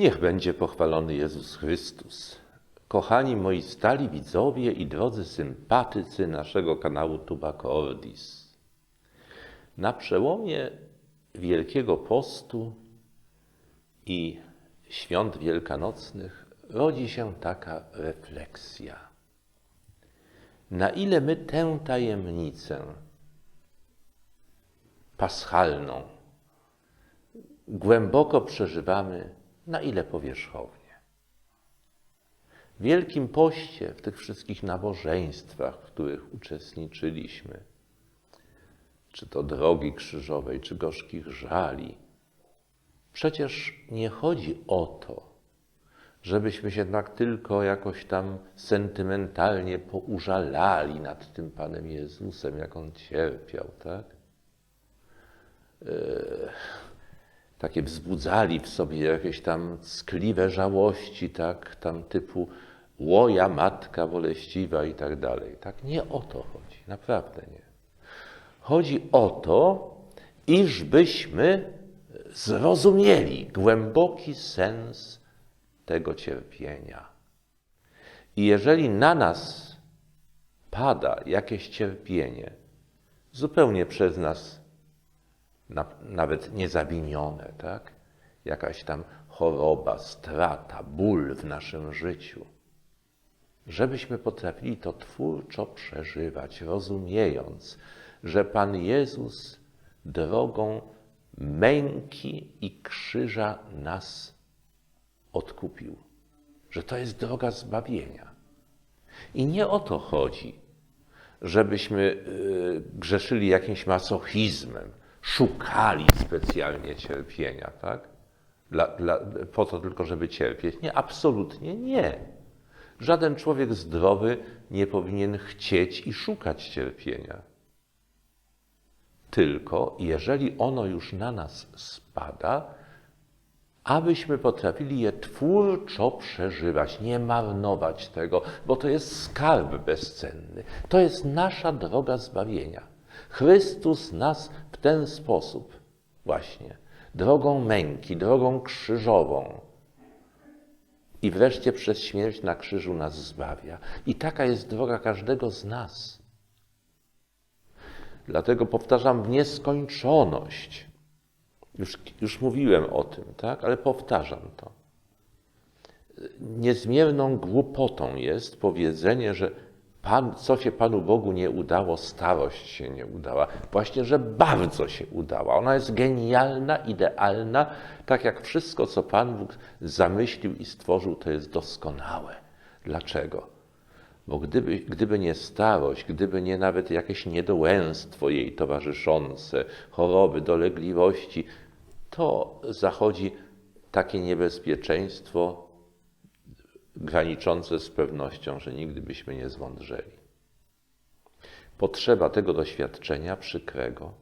Niech będzie pochwalony Jezus Chrystus. Kochani moi stali widzowie i drodzy sympatycy naszego kanału Tubacco Ordis. Na przełomie Wielkiego Postu i świąt wielkanocnych rodzi się taka refleksja. Na ile my tę tajemnicę paschalną głęboko przeżywamy, na ile powierzchownie. W Wielkim Poście, w tych wszystkich nabożeństwach, w których uczestniczyliśmy, czy to drogi krzyżowej, czy gorzkich żali, przecież nie chodzi o to, żebyśmy się jednak tylko jakoś tam sentymentalnie poużalali nad tym Panem Jezusem, jak On cierpiał, tak? Takie wzbudzali w sobie jakieś tam ckliwe żałości, tak, tam typu łoja matka boleściwa i tak dalej. Tak, nie o to chodzi, naprawdę nie. Chodzi o to, iżbyśmy zrozumieli głęboki sens tego cierpienia. I jeżeli na nas pada jakieś cierpienie, zupełnie przez nas na, nawet niezawinione, tak? Jakaś tam choroba, strata, ból w naszym życiu. Żebyśmy potrafili to twórczo przeżywać, rozumiejąc, że Pan Jezus drogą męki i krzyża nas odkupił. Że to jest droga zbawienia. I nie o to chodzi, żebyśmy y, grzeszyli jakimś masochizmem, szukali specjalnie cierpienia, tak? Dla, dla, po to tylko, żeby cierpieć. Nie, absolutnie nie. Żaden człowiek zdrowy nie powinien chcieć i szukać cierpienia. Tylko jeżeli ono już na nas spada, abyśmy potrafili je twórczo przeżywać, nie marnować tego, bo to jest skarb bezcenny. To jest nasza droga zbawienia. Chrystus nas w ten sposób, właśnie, drogą męki, drogą krzyżową i wreszcie przez śmierć na krzyżu nas zbawia. I taka jest droga każdego z nas. Dlatego powtarzam w nieskończoność. Już, już mówiłem o tym, tak? ale powtarzam to. Niezmierną głupotą jest powiedzenie, że Pan, co się Panu Bogu nie udało, starość się nie udała. Właśnie, że bardzo się udała. Ona jest genialna, idealna, tak jak wszystko, co Pan Bóg zamyślił i stworzył, to jest doskonałe. Dlaczego? Bo gdyby, gdyby nie starość, gdyby nie nawet jakieś niedołęstwo jej towarzyszące, choroby, dolegliwości, to zachodzi takie niebezpieczeństwo graniczące z pewnością, że nigdy byśmy nie zmądrzeli. Potrzeba tego doświadczenia przykrego,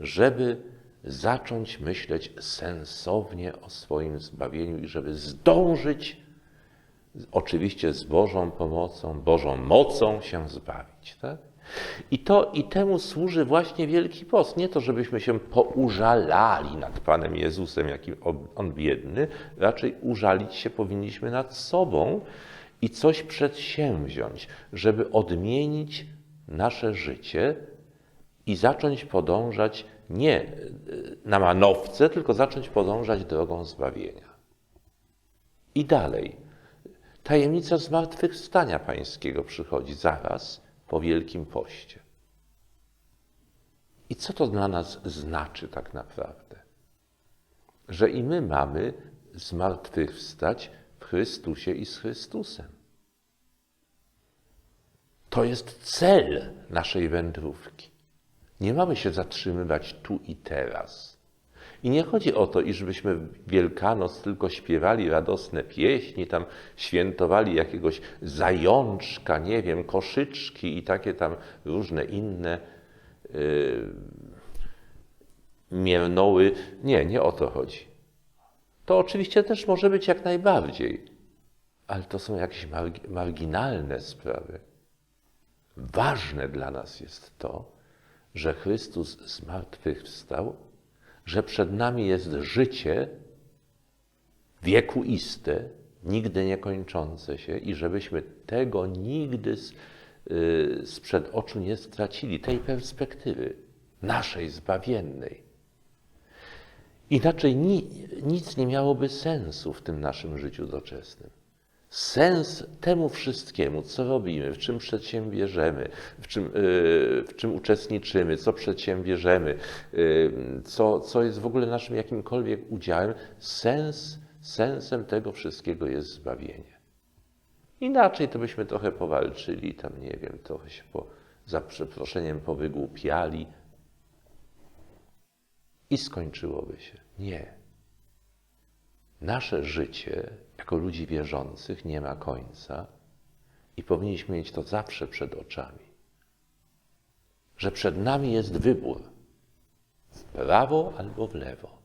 żeby zacząć myśleć sensownie o swoim zbawieniu i żeby zdążyć, oczywiście z Bożą pomocą, Bożą mocą się zbawić. Tak? I, to, I temu służy właśnie Wielki Post. Nie to, żebyśmy się poużalali nad Panem Jezusem, jakim On biedny, raczej użalić się powinniśmy nad sobą i coś przedsięwziąć, żeby odmienić nasze życie i zacząć podążać nie na manowce, tylko zacząć podążać drogą zbawienia. I dalej. Tajemnica zmartwychwstania Pańskiego przychodzi zaraz po Wielkim Poście. I co to dla nas znaczy tak naprawdę? Że i my mamy zmartwychwstać w Chrystusie i z Chrystusem. To jest cel naszej wędrówki. Nie mamy się zatrzymywać tu i teraz. I nie chodzi o to, iżbyśmy Wielkanoc tylko śpiewali radosne pieśni, tam świętowali jakiegoś zajączka, nie wiem, koszyczki i takie tam różne inne yy, miernoły. Nie, nie o to chodzi. To oczywiście też może być jak najbardziej, ale to są jakieś marginalne sprawy. Ważne dla nas jest to, że Chrystus zmartwychwstał, że przed nami jest życie wiekuiste, nigdy nie kończące się i żebyśmy tego nigdy z, y, sprzed oczu nie stracili, tej perspektywy naszej zbawiennej. Inaczej ni, nic nie miałoby sensu w tym naszym życiu doczesnym. Sens temu wszystkiemu, co robimy, w czym przedsiębierzemy, w czym, y, w czym uczestniczymy, co przedsiębierzemy, y, co, co jest w ogóle naszym jakimkolwiek udziałem, sens, sensem tego wszystkiego jest zbawienie. Inaczej to byśmy trochę powalczyli, tam nie wiem, trochę się po, za przeproszeniem powygłupiali i skończyłoby się. Nie. Nasze życie jako ludzi wierzących nie ma końca i powinniśmy mieć to zawsze przed oczami. Że przed nami jest wybór w prawo albo w lewo.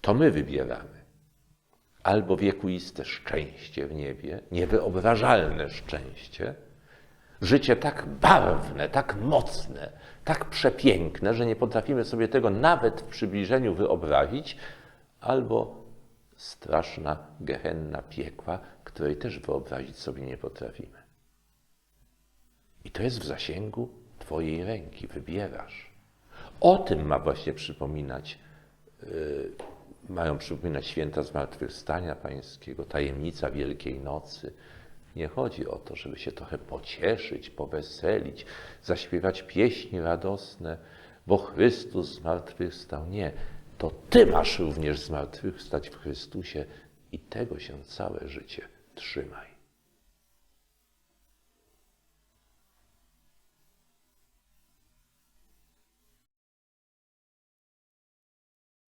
To my wybieramy. Albo wiekuiste szczęście w niebie, niewyobrażalne szczęście, życie tak barwne, tak mocne, tak przepiękne, że nie potrafimy sobie tego nawet w przybliżeniu wyobrazić, albo straszna gehenna piekła, której też wyobrazić sobie nie potrafimy. I to jest w zasięgu Twojej ręki, wybierasz. O tym ma właśnie przypominać, yy, mają przypominać święta Zmartwychwstania Pańskiego, tajemnica Wielkiej Nocy. Nie chodzi o to, żeby się trochę pocieszyć, poweselić, zaśpiewać pieśni radosne, bo Chrystus zmartwychwstał. Nie, to Ty masz również zmartwychwstać w Chrystusie i tego się całe życie trzymaj.